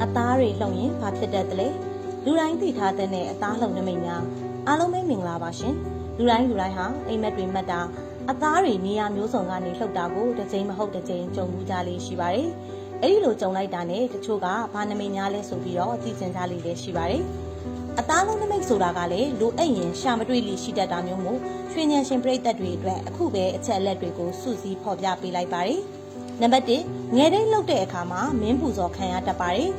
အသားတွေလှုပ်ရင်ဘာဖြစ်တတ်သလဲလူတိုင်းသိထားတဲ့အသားလှုပ်နမိတ်များအားလုံးပဲမင်္ဂလာပါရှင်လူတိုင်းလူတိုင်းဟာအိမ်မက်တွေမှတ်တာအသားတွေနေရာမျိုးစုံကနေလှုပ်တာကိုတစ်ချိန်မဟုတ်တစ်ချိန်ကြုံမှုကြလေးရှိပါတယ်အဲ့ဒီလိုကြုံလိုက်တာနဲ့တချို့ကဘာနမိတ်များလဲဆိုပြီးတော့သိကျင်ကြလေးလည်းရှိပါတယ်အသားလုံးနမိတ်ဆိုတာကလည်းလိုအပ်ရင်ရှာမတွေ့လိရှိတတ်တာမျိုးမို့ရွှေဉဏ်ရှင်ပြိသက်တွေအတွက်အခုပဲအချက်အလက်တွေကိုစုစည်းဖော်ပြပေးလိုက်ပါတယ် နံပါတ်1ငယ်တဲ့လှုပ်တဲ့အခါမှာမင်းပူဇော်ခံရတတ်ပါတယ်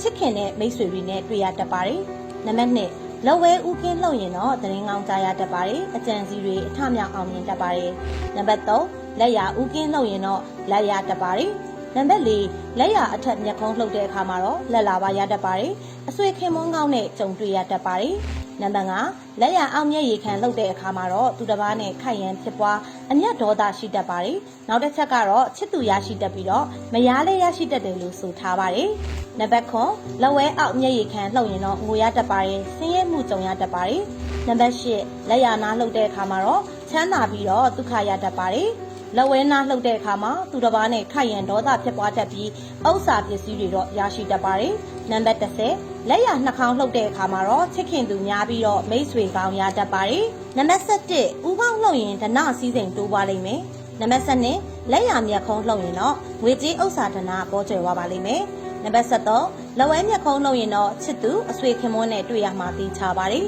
ချစ်ခင်တဲ့မိတ်ဆွေတွေနဲ့တွေ့ရတတ်ပါတယ်နံပါတ်2လော်ဝဲဥကင်းလှုပ်ရင်တော့သတင်းကောင်းကြားရတတ်ပါတယ်အကြံစီတွေအထမြောက်အောင်မြင်တတ်ပါတယ်နံပါတ်3လက်ရဥကင်းလှုပ်ရင်တော့လက်ရတတ်ပါတယ်နံပါတ်4လက်ရအထက်မျက်ခုံးလှုပ်တဲ့အခါမှာတော့လက်လာပါရတတ်ပါတယ်အဆွေခင်မွန်းကောင်းနဲ့ကြုံတွေ့ရတတ်ပါတယ် နံပါတ်5လက်ရအောင်မျက်ရည်ခံလှုပ်တဲ့အခါမှာတော့သူတစ်ပါးနဲ့ခိုက်ရန်ဖြစ်ပွားအမျက်ဒေါသရှိတတ်ပါတယ်နောက်တစ်ချက်ကတော့ချစ်သူရရှိတတ်ပြီးတော့မယားလည်းရရှိတတ်တယ်လို့ဆိုထားပါတယ်နံပါတ်9လက်ဝဲအောက်မျက်ရည်ခံလှုပ်ရင်တော့ငိုရတတ်ပါတယ်ဆင်းရဲမှုကြုံရတတ်ပါတယ်နံပါတ်10လက်ရနားလှုပ်တဲ့အခါမှာတော့ချမ်းသာပြီးတော့ဒုက္ခရတတ်ပါတယ် လက်ဝဲနားလှုပ်တဲ့အခါမှာသူတစ်ပါးနဲ့ခိုက်ရန်ဒေါသဖြစ်ပွားတတ်ပြီးဥစ္စာပစ္စည်းတွေတော့ရရှိတတ်ပါတယ်နံပါတ်10လက်ရနှာခေါင်းလှုပ်တဲ့အခါမှာတော့ချစ်ခင်သူများပြီးတော့မိတ်ဆွေကောင်းရတတ်ပါတယ်နံပါတ်7ဥပေါင်းလှုပ်ရင်ဒဏစည်းစိမ်တိုးပွားလိမ့်မယ်နံပါတ်7လက်ရမျက်ခုံးလှုပ်ရင်တော့ငွေကြေးဥစ္စာဒဏပေါ်ကျွယ်သွားပါလိမ့်မယ်နံပါတ်73လက်ဝဲမျက်ခုံးလှုပ်ရင်တော့ချစ်သူအဆွေခင်မွန်းနဲ့တွေ့ရမှာသိချပါတယ်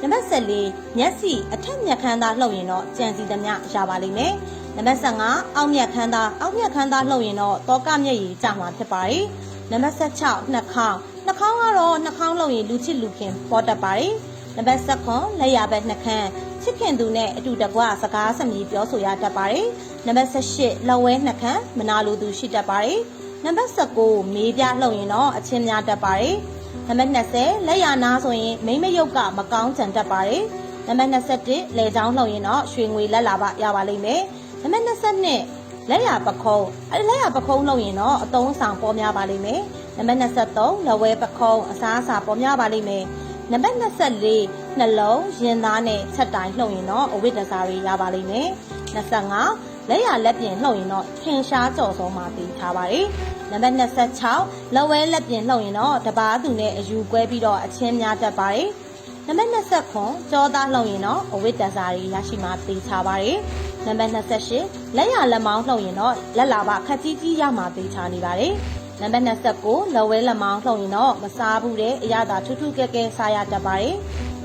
နံပါတ်14မျက်စိအထက်မျက်ခမ်းသားလှုပ်ရင်တော့ကြံစီသမျှရပါလိမ့်မယ် နံပါတ်15အောက်မျက်ခမ်းသားအောက်မျက်ခမ်းသားလှုပ်ရင်တော့တောကမျက်ရည်ကျမှာဖြစ်ပါတယ်နံပါတ်16နှာခေါင်းနှာခေါင်းကတော့နှာခေါင်းလှုပ်ရင်လူချစ်လူခင်ပေါ်တတ်ပါတယ်နံပါတ်19လက်ရဘက်နှခမ်းချစ်ခင်သူနဲ့အတူတကွစကားစမြည်ပြောဆိုရတတ်ပါတယ်နံပါတ်18လက်ဝဲနှခမ်းမနာလိုသူရှိတတ်ပါတယ်နံပါတ်19မေးပြလှုပ်ရင်တော့အချင်းများတတ်ပါတယ်နံပါတ်20လက်ရနာဆိုရင်မိမရုပ်ကမကောင်းချန်တတ်ပါတယ်နံပါတ်21လေချောင်းလှုပ်ရင်တော့ရွှေငွေလက်လာပါရပါလိမ့်မယ် နံပါတ်22လက်ရပခုံးအဲလက်ရပခုံးလှုပ်ရင်တော့အတုံးဆောင်ပေါ်များပါလိမ့်မယ်နံပါတ်23လက်ဝဲပခုံးအစားအစာပေါ်များပါလိမ့်မယ်နံပါတ်24နှလုံးရင်သားနဲ့ချက်တိုင်းလှုပ်ရင်တော့အဝိတ္တစားတွေရပါလိမ့်မယ်25လက်ရလက်ပြင်လှုပ်ရင်တော့ထင်ရှားကြော်ဆုံးမှသိထားပါတယ်နံပါတ်26လက်ဝဲလက်ပြင်လှုပ်ရင်တော့တပားသူနဲ့အယူကွဲပြီးတော့အချင်းများတတ်ပါတယ်နံပါတ်29ကြောသားလှုပ်ရင်တော့အဝိတ္တစားတွေရရှိမှသိထားပါတယ် နံပါတ်28လက်ရလက်မောင်းလှုပ်ရင်တော့လက်လာပါခက်ကြီးကြီးရမှသိထားနေပါတယ်နံပါတ်29လက်ဝဲလက်မောင်းလှုပ်ရင်တော့မစားဘူးတဲ့အရသာထူးထူးကဲကဲစားရတတ်ပါတယ်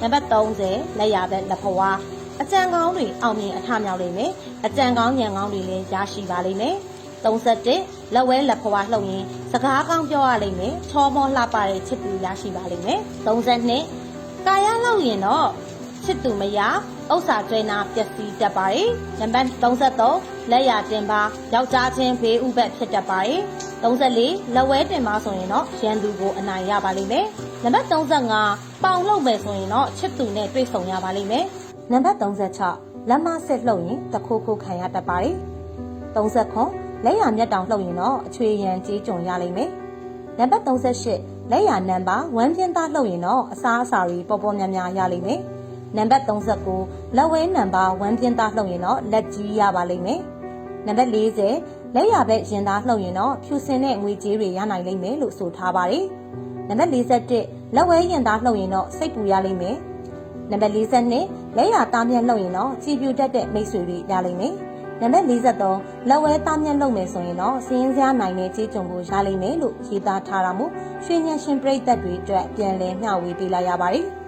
နံပါတ်30လက်ရဘက်လက်ဖွားအကြံကောင်းတွေအောင်မြင်အထမြောက်လိမ့်မယ်အကြံကောင်းညံကောင်းတွေလည်းရရှိပါလိမ့်မယ်31လက်ဝဲလက်ဖွားလှုပ်ရင်စကားကောင်းပြောရလိမ့်မယ်ချောမောလှပတဲ့ချစ်သူရရှိပါလိမ့်မယ်32ကာယလှုပ်ရင်တော့ ချစ်သူမရဥစ္စာကျွဲနာပျက်စီးတတ်ပါတယ်နံပါတ်33လက်ရတင်ပါယောက်ျားချင်းဘေးဥပတ်ဖြစ်တတ်ပါတယ်34လက်ဝဲတင်ပါဆိုရင်တော့ရန်သူကိုအနိုင်ရပါလိမ့်မယ်နံပါတ်35ပေါင်လှုပ်မယ်ဆိုရင်တော့ချစ်သူနဲ့တွေ့ဆုံရပါလိမ့်မယ်နံပါတ်36လက်မစစ်လှုပ်ရင်တခိုးခိုးခံရတတ်ပါတယ်39လက်ရမျက်တောင်လှုပ်ရင်တော့အချွေရန်ကြီးကြုံရလိမ့်မယ်နံပါတ်38လက်ရနံပါတ်ဝမ်းပြင်းသားလှုပ်ရင်တော့အစားအစာတွေပေါ်ပေါ်များများရလိမ့်မယ် နံပါတ်39လက်ဝဲနံပါတ်ဝမ်းပြင်းသားလှုပ်ရင်တော့လက်ကြီးရပါလိမ့်မယ်နံပါတ်40လက်ရဘက်ရင်သားလှုပ်ရင်တော့ဖြူစင်တဲ့ငွေကြေးတွေရနိုင်လိမ့်မယ်လို့ဆိုထားပါတယ်နံပါတ်41လက်ဝဲရင်သားလှုပ်ရင်တော့စိတ်ပူရလိမ့်မယ်နံပါတ်42လက်ရသားမြတ်လှုပ်ရင်တော့ကြည်ပြူတတ်တဲ့မိတ်ဆွေတွေရလိမ့်မယ်နံပါတ်43လက်ဝဲသားမြတ်လုပ်မယ်ဆိုရင်တော့စင်းစရာနိုင်တဲ့ကြေးကြုံကိုရလိမ့်မယ်လို့ရေးသားထားတာမို့ရွှေညံရှင်ပြိသက်တွေအတွက်ပြန်လည်မျှဝေပေးလိုက်ရပါတယ်။